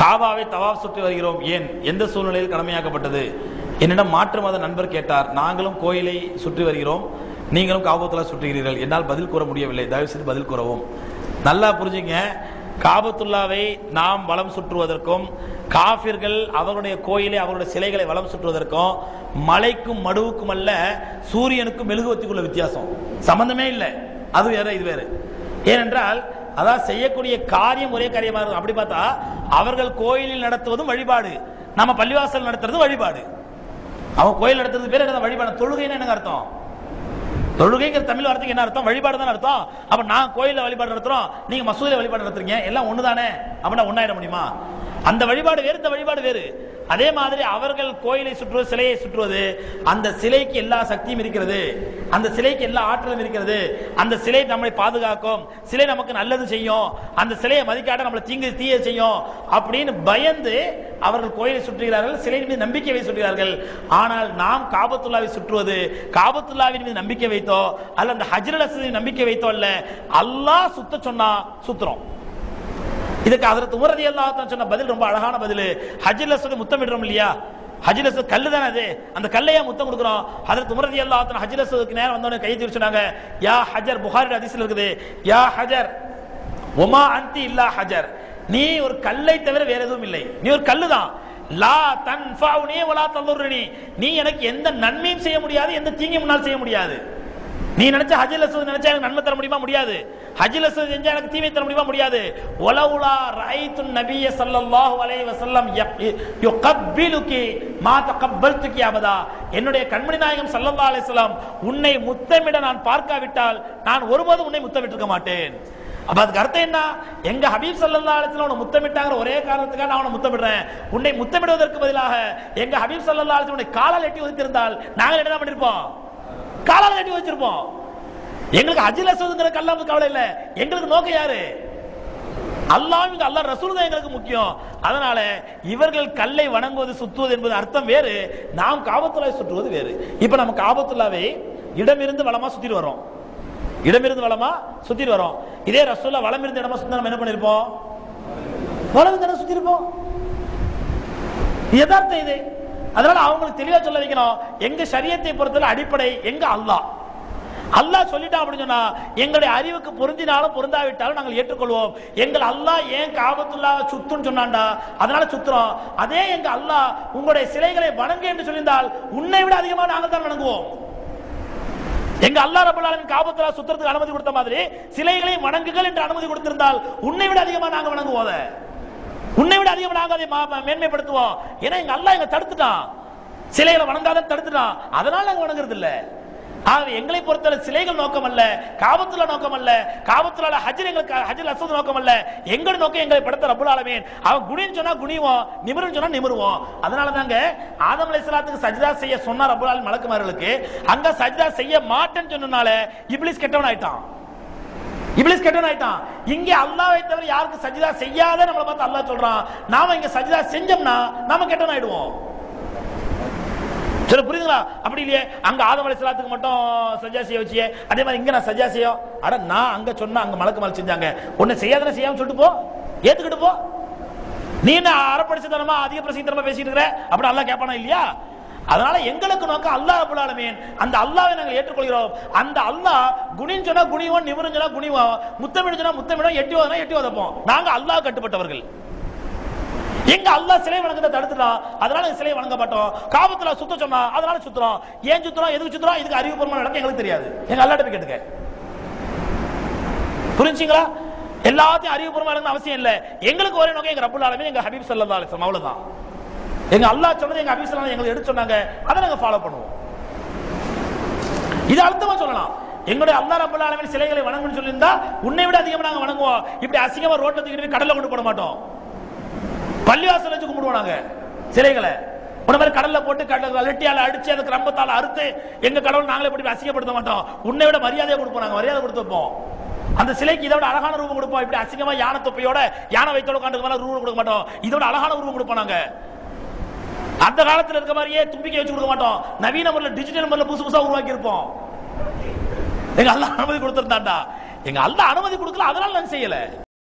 காபாவை தவாப் சுற்றி வருகிறோம். ஏன்? எந்த சூழ்நிலையில் கடமையாக்கப்பட்டது? என்னிடம் மாற்று மத நண்பர் கேட்டார். நாங்களும் கோயிலை சுற்றி வருகிறோம். நீங்களும் காபத்துல சுற்றுகிறீர்கள். என்னால் பதில் கூற முடியவில்லை. தயவு செய்து பதில் கூறவும். நல்லா புரிஞ்சுங்க. காபத்துல்லாவை நாம் வளம் சுற்றுவதற்கும் காபிர்கள் அவருடைய கோயிலை அவருடைய சிலைகளை வளம் சுற்றுவதற்கும் மலைக்கும் மடுவுக்கும் அல்ல சூரியனுக்கும் மெழுகுவத்திக்குள்ள வித்தியாசம். சம்பந்தமே இல்லை. அது வேற இது வேறு. ஏனென்றால் அதான் செய்யக்கூடிய காரியம் ஒரே காரியமா இருக்கும். அப்படி பார்த்தா அவர்கள் கோயிலில் நடத்துவதும் வழிபாடு. நம்ம பள்ளிவாசல் நடத்துறது வழிபாடு. அவன் கோயில் நடத்துறது பேர் என்ன வழிபாடு. தொழுகைன்னு என்ன அர்த்தம்? தொழுகைங்கிற தமிழ் வார்த்தைக்கு என்ன அர்த்தம்? வழிபாடு தான் அர்த்தம்? அப்ப நான் கோயில வழிபாடு நடத்துறோம் நீங்க மசூதியில வழிபாடு நடத்துறீங்க எல்லாம் ஒண்ணுதானே? அப்படின்னா ஒன்னாயிட முடியுமா? அந்த வழிபாடு வேறு இந்த வழிபாடு வேறு. அதே மாதிரி அவர்கள் கோயிலை சுற்றுவது சிலையை சுற்றுவது அந்த சிலைக்கு எல்லா சக்தியும் இருக்கிறது. அந்த சிலைக்கு எல்லா ஆற்றலும் இருக்கிறது. அந்த சிலை நம்மளை பாதுகாக்கும். சிலை நமக்கு நல்லது செய்யும். அந்த சிலையை மதிக்காட்ட நம்மளை தீங்கு தீய செய்யும். அப்படின்னு பயந்து அவர்கள் கோயிலை சுற்றுகிறார்கள். சிலையின் மீது நம்பிக்கை வை சுற்றுகிறார்கள். ஆனால் நாம் காபத்துல்லாவை சுற்றுவது காபத்துல்லாவின் மீது நம்பிக்கை வைத்தோ அல்ல அந்த ஹஜ்ரல் நம்பிக்கை வைத்தோ அல்ல. அல்லாஹ் சுத்த சொன்னா சுத்துறோம். இதுக்கு அதற்கு உமரதி அல்லாஹ் சொன்ன பதில் ரொம்ப அழகான பதில். ஹஜ்ரல் சொல்லி முத்தமிடுறோம் இல்லையா? ஹஜ்ரல் கல்லு தானே அது? அந்த கல்லையா முத்தம் கொடுக்குறோம். அதற்கு உமரதி அல்லாஹ் ஹஜ்ரல் நேரம் வந்தவனே கை தூக்கி யா ஹஜர் புகாரி அதிசல் இருக்குது. யா ஹஜர் ஒமா அந்தி இல்லா ஹஜர். நீ ஒரு கல்லை தவிர வேற எதுவும் இல்லை. நீ ஒரு கல்லு தான் லா தன் நீ எனக்கு எந்த நன்மையும் செய்ய முடியாது எந்த தீங்கும் முன்னால் செய்ய முடியாது. நீ நினைச்ச ஹஜில் அஸ்வத் நினைச்சா எனக்கு நன்மை தர முடியுமா? முடியாது. ஹஜில் அஸ்வத் செஞ்சா எனக்கு தீமை தர முடியுமா? முடியாது. ஒலவுலா ரைத்து நபிய சல்லல்லாஹு அலைஹி வஸல்லம் யுகப்பிலுகி மா தகப்பல்துகி அபதா. என்னுடைய கண்மணி நாயகம் சல்லல்லாஹு அலைஹி வஸல்லம் உன்னை முத்தமிட நான் பார்க்காவிட்டால் நான் ஒருபோதும் உன்னை முத்தமிட்டிருக்க மாட்டேன். அப்ப அதுக்கு அர்த்தம் என்ன? எங்க ஹபீப் சல்லா அலைஹி வஸல்லம் உன்னை முத்தமிட்டாங்கிற ஒரே காரணத்துக்காக நான் உன்னை முத்தமிடுறேன். உன்னை முத்தமிடுவதற்கு பதிலாக எங்க ஹபீப் சல்லா அலைஹி உன்னை காலால் எட்டி ஒதுக்கியிருந்தால் நாங்கள் என்ன பண்ணிருப்போம்? காலால் கட்டி வச்சிருப்போம். எங்களுக்கு அஜில அசோதுங்கிற கல்லாம கவலை இல்ல. எங்களுக்கு நோக்கம் யாரு? அல்லாஹ் இங்க அல்லாஹ் ரசூல் தான் எங்களுக்கு முக்கியம். அதனால இவர்கள் கல்லை வணங்குவது சுத்துவது என்பது அர்த்தம் வேறு. நாம் காபத்துல்லாவை சுற்றுவது வேறு. இப்ப நம்ம காபத்துல்லாவை இடமிருந்து வளமா சுத்திட்டு வரோம் இடமிருந்து வளமா சுத்திட்டு வரோம் இதே ரசூல்லா வளம் இருந்த இடமா சுத்தி நம்ம என்ன பண்ணிருப்போம்? வளம் இருந்த இடம் சுத்தி இருப்போம் யதார்த்தம் இது. அதனால அவங்களுக்கு தெளிவா சொல்ல வைக்கணும். எங்க சரியத்தை பொறுத்தவரை அடிப்படை எங்க அல்லாஹ் அல்லாஹ் சொல்லிட்டான் அப்படின்னு சொன்னா எங்களுடைய அறிவுக்கு பொருந்தினாலும் பொருந்தாவிட்டாலும் நாங்கள் ஏற்றுக்கொள்வோம். எங்கள் அல்லாஹ் ஏன் காபத்துல்லா சுத்துன்னு சொன்னான்டா? அதனால சுத்துறோம். அதே எங்க அல்லாஹ் உங்களுடைய சிலைகளை வணங்க என்று சொல்லியிருந்தால் உன்னை விட அதிகமா நாங்கள் தான் வணங்குவோம். எங்க அல்லா ரபுல் ஆலமின் சுத்துறதுக்கு அனுமதி கொடுத்த மாதிரி சிலைகளை வணங்குகள் என்று அனுமதி கொடுத்திருந்தால் உன்னை விட அதிகமா நாங்கள் வணங்குவோம் அதை. உன்னை விட அதிகம் நாங்க அதை மேன்மைப்படுத்துவோம். ஏன்னா எங்க அல்லா எங்க தடுத்துட்டான். சிலைகளை வணங்காத தடுத்துட்டான். அதனால நாங்க வணங்குறது இல்ல ஆகவே எங்களை பொறுத்தவரை சிலைகள் நோக்கம் அல்ல காபத்துல நோக்கம் அல்ல காபத்துல ஹஜர் எங்களுக்கு ஹஜர் அசத் நோக்கம் அல்ல. எங்களுடைய நோக்கம் எங்களை படுத்த ரப்புல் ஆலமீன். அவன் குணின்னு சொன்னா குனிவோம் நிமிருன்னு சொன்னா நிமிருவோம். அதனால தாங்க ஆதம் அலை சலாத்துக்கு சஜிதா செய்ய சொன்னார் ரப்புல் ஆலமீன் மலக்குமார்களுக்கு. அங்க சஜிதா செய்ய மாட்டேன்னு சொன்னனால இப்லீஸ் கெட்டவன் ஆயிட்டான் இப்ளிஸ் கெட்டன் ஆயிட்டான் இங்க அல்லாஹ்வை தவிர யாருக்கு சஜிதா செய்யாத நம்மள பார்த்து அல்லாஹ் சொல்றான். நாம இங்க சஜிதா செஞ்சோம்னா நாம கெட்டன் ஆயிடுவோம் சரி புரியுதுங்களா? அப்படி இல்லையே? அங்க ஆதம் அலைஹிஸ்ஸலாத்துக்கு மட்டும் சஜா செய்ய வச்சியே. அதே மாதிரி இங்க நான் சஜா செய்யும் அட நான் அங்க சொன்னா அங்க மலக்கு மலை செஞ்சாங்க. ஒன்னு செய்யாதன செய்யாம சொல்லிட்டு போ. ஏத்துக்கிட்டு போ. நீ என்ன அறப்படிச்சதனமா அதிக பிரசங்கத்தனமா பேசிட்டு இருக்கிற? அப்படி நல்லா கேட்பானா இல்லையா? அதனால எங்களுக்கு நோக்கம் அல்லாஹ் ரப்பல் ஆலமீன். அந்த அல்லாவை நாங்கள் ஏற்றுக்கொள்கிறோம். அந்த அல்லாஹ் குணின்னு சொன்னா குணிவோம் நிமிரும் சொன்னா குணிவோம். முத்தமிடு சொன்னா முத்தமிடும் எட்டி வதனா எட்டி வதப்போம். நாங்க அல்லாஹ் கட்டுப்பட்டவர்கள். எங்க அல்லாஹ் சிலை வணங்கத்தை தடுத்துட்டான் அதனால சிலை வணங்கப்பட்டோம். காபத்துல சுத்த சொன்னா அதனால சுத்துறோம். ஏன் சுத்துறோம் எதுக்கு சுத்துறோம்? இதுக்கு அறிவுபூர்வமான நடக்க எங்களுக்கு தெரியாது. எங்க அல்லாட்ட போய் கேட்டுக்க. புரிஞ்சுங்களா? எல்லாத்தையும் அறிவுபூர்வமா நடக்கணும் அவசியம் இல்ல. எங்களுக்கு ஒரே நோக்கம் எங்க ரப்புல் ஆலமே எங்க ஹபீப் சல்லா அலைஹி அவ்வளவுதான் எங்க அல்லாஹ் சொன்னது எங்க ஹபீப் எங்களை எங்களுக்கு எடுத்து சொன்னாங்க. அதை நாங்க ஃபாலோ பண்ணுவோம். இது அர்த்தமா சொல்லலாம். எங்களுடைய அல்லா ரப்பல் ஆலமீன் சிலைகளை வணங்குன்னு சொல்லியிருந்தா உன்னை விட அதிகமா நாங்க வணங்குவோம். இப்படி அசிங்கமா ரோட்ல தூக்கிட்டு போய் கடல்ல கொண்டு போட மாட்டோம். பள்ளிவாசல் வச்சு கும்பிடுவோம் நாங்க சிலைகளை. உன மாதிரி கடல்ல போட்டு கடல அலட்டியால அடிச்சு அதுக்கு ரம்பத்தால அறுத்து எங்க கடவுள் நாங்களே இப்படி அசிங்கப்படுத்த மாட்டோம். உன்னை விட மரியாதையை கொடுப்போம் நாங்க மரியாதை கொடுத்துப்போம் அந்த சிலைக்கு இதை விட அழகான ரூபம் கொடுப்போம். இப்படி அசிங்கமா யானை தொப்பையோட யானை வைத்தோட உட்காந்து மேல ரூபம் கொடுக்க மாட்டோம். இதோட அழகான ரூபம் கொடுப்போம் நாங்க. அந்த காலத்துல இருக்க மாதிரியே தும்பிக்கை வச்சு கொடுக்க மாட்டோம். நவீன முறையில் டிஜிட்டல் முறையில் புதுசு புதுசா உருவாக்கி இருப்போம் எங்க அல்ல அனுமதி கொடுத்திருந்தாண்டா எங்க அல்ல அனுமதி கொடுக்கல அதனால நாங்க செய்யல.